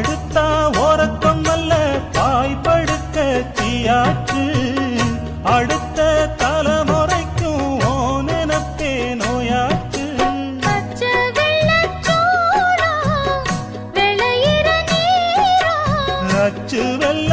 படுத்தா ஓரக்கம் அல்ல தாய் படுக்க தீயாற்று. அடுத்த தலைமுறைக்கும் ஓனெனப்பே நோயாற்று. அச்சு வெள்ள